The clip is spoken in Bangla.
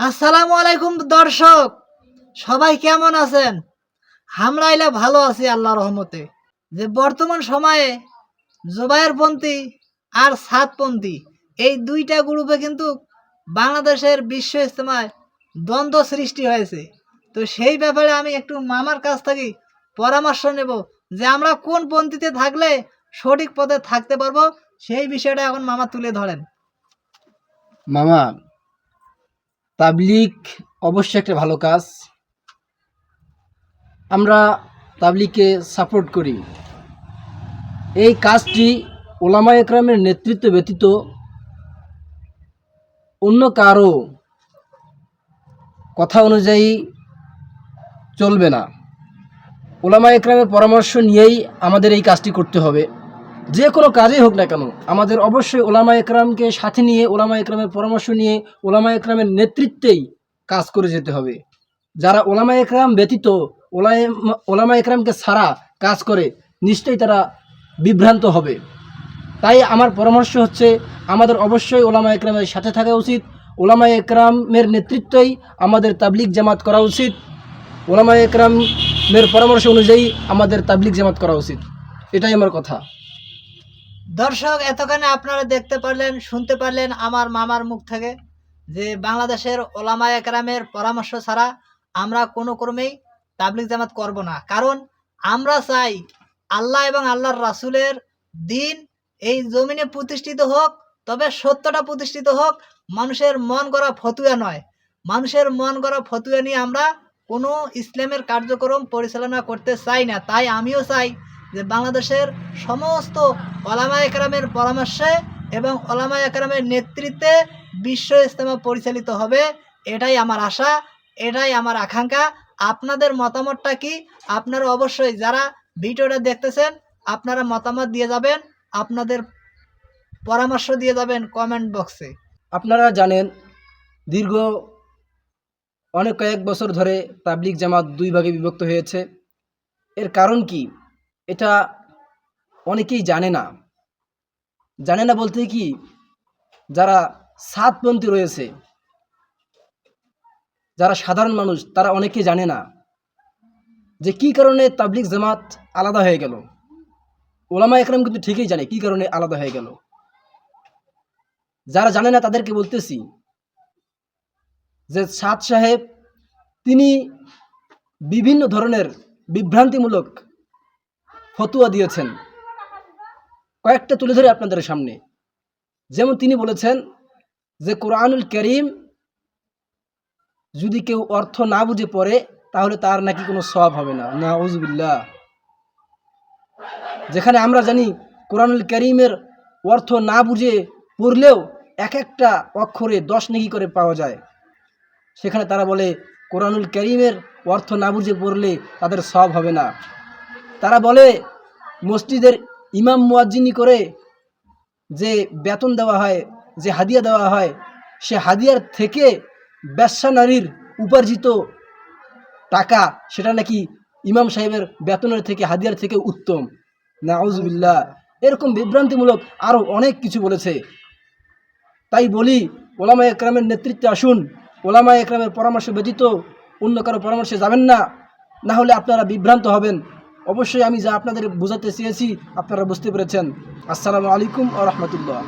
আসসালামু আলাইকুম দর্শক, সবাই কেমন আছেন? আমরা এলা ভালো আছি, আল্লাহ রহমতে। যে বর্তমান সময়ে জোবায়ের পন্থী আর সাতপন্থী এই দুইটা গ্রুপে কিন্তু বাংলাদেশের বিশ্ব ইজতেমায় দ্বন্দ্ব সৃষ্টি হয়েছে। তো সেই ব্যাপারে আমি একটু মামার কাছ থেকে পরামর্শ নেব যে আমরা কোন পন্থীতে থাকলে সঠিক পথে থাকতে পারব, সেই বিষয়টা এখন মামা তুলে ধরেন। মামা তাবলিক অবশ্যই একটা ভালো কাজ। আমরা তাবলিকে সাপোর্ট করি। এই কাজটি ওলামা একরামের নেতৃত্ব ব্যতীত অন্য কারও কথা অনুযায়ী চলবে না। ওলামা একরামের পরামর্শ নিয়েই আমাদের এই কাজটি করতে হবে। যে কোনো কাজেই হোক না কেন, আমাদের অবশ্যই ওলামা একরামকে সাথে নিয়ে, ওলামা একরামের পরামর্শ নিয়ে, ওলামা একরামের নেতৃত্বেই কাজ করে যেতে হবে। যারা ওলামা একরাম ব্যতীত ওলায় ওলামা একরামকে ছাড়া কাজ করে, নিশ্চয়ই তারা বিভ্রান্ত হবে। তাই আমার পরামর্শ হচ্ছে, আমাদের অবশ্যই ওলামা একরামের সাথে থাকা উচিত, ওলামা একরামের নেতৃত্বই আমাদের তাবলিক জামাত করা উচিত, ওলামা একরামের পরামর্শ অনুযায়ী আমাদের তাবলিক জামাত করা উচিত। এটাই আমার কথা। দর্শক, এতখানে আপনারা দেখতে পারলেন, শুনতে পারলেন আমার মামার মুখ থেকে যে বাংলাদেশের ওলামা একরামের পরামর্শ ছাড়া আমরা কোনো ক্রমেই তাবলিক জামাত করব না। কারণ আমরা চাই আল্লাহ এবং আল্লাহর রাসূলের দিন এই জমিনে প্রতিষ্ঠিত হোক, তবে সত্যটা প্রতিষ্ঠিত হোক, মানুষের মন করা ফতুয়া নয়। মানুষের মন করা ফতুয়া নিয়ে আমরা কোনো ইসলামের কার্যক্রম পরিচালনা করতে চাই না। তাই আমিও চাই যে বাংলাদেশের সমস্ত ওলামা একরামের পরামর্শে এবং ওলামা একরামের নেতৃত্বে বিশ্ব ইজতেমা পরিচালিত হবে, এটাই আমার আশা, এটাই আমার আকাঙ্ক্ষা। আপনাদের মতামতটা কি? আপনারা অবশ্যই যারা ভিডিওটা দেখতেছেন, আপনারা মতামত দিয়ে যাবেন, আপনাদের পরামর্শ দিয়ে যাবেন কমেন্ট বক্সে আপনারা জানেন, দীর্ঘ অনেক কয়েক বছর ধরে তাবলিক জামাত দুই ভাগে বিভক্ত হয়েছে। এর কারণ কি? এটা অনেকেই জানে না। জানে না বলতে কি, যারা সাতপন্থী রয়েছে, যারা সাধারণ মানুষ, তারা অনেকেই জানে না যে কি কারণে তাবলিক জামাত আলাদা হয়ে গেল। ওলামা একরাম কিন্তু ঠিকই জানে কি কারণে আলাদা হয়ে গেল। যারা জানে না তাদেরকে বলতেছি যে সাদ সাহেব, তিনি বিভিন্ন ধরনের বিভ্রান্তিমূলক ফতুয়া দিয়েছেন। কয়েকটা তুলে ধরে আপনাদের সামনে। যেমন তিনি বলেছেন যে, কোরআনুল করিম যদি কেউ অর্থ না বুঝে পড়ে, তাহলে তার নাকি কোনো সব হবে না। না উজবিল্লা যেখানে আমরা জানি, কোরআনুল করিমের অর্থ না বুঝে পড়লেও এক একটা অক্ষরে দশ নেকি করে পাওয়া যায়। সেখানে তারা বলে, কোরআনুল করিমের অর্থ না বুঝে পড়লে তাদের সব হবে না। তারা বলে, মসজিদের ইমাম মুয়াজ্জিনি করে যে বেতন দেওয়া হয়, যে হাদিয়া দেওয়া হয়, সে হাদিয়ার থেকে ব্যবসা নারীর উপার্জিত টাকা, সেটা নাকি ইমাম সাহেবের বেতনের থেকে, হাদিয়ার থেকে উত্তম। নাউজবিল্লা এরকম বিভ্রান্তিমূলক আরও অনেক কিছু বলেছে। তাই বলি, ওলামা একরামের নেতৃত্বে আসুন, ওলামা একরামের পরামর্শ ব্যতীত অন্য কারও পরামর্শে যাবেন না না হলে আপনারা বিভ্রান্ত হবেন। অবশ্যই আমি যা আপনাদের বোঝাতে চেয়েছি আপনারা বুঝতে পেরেছেন। আসসালামু আলাইকুম ও রহমতুল্লাহ।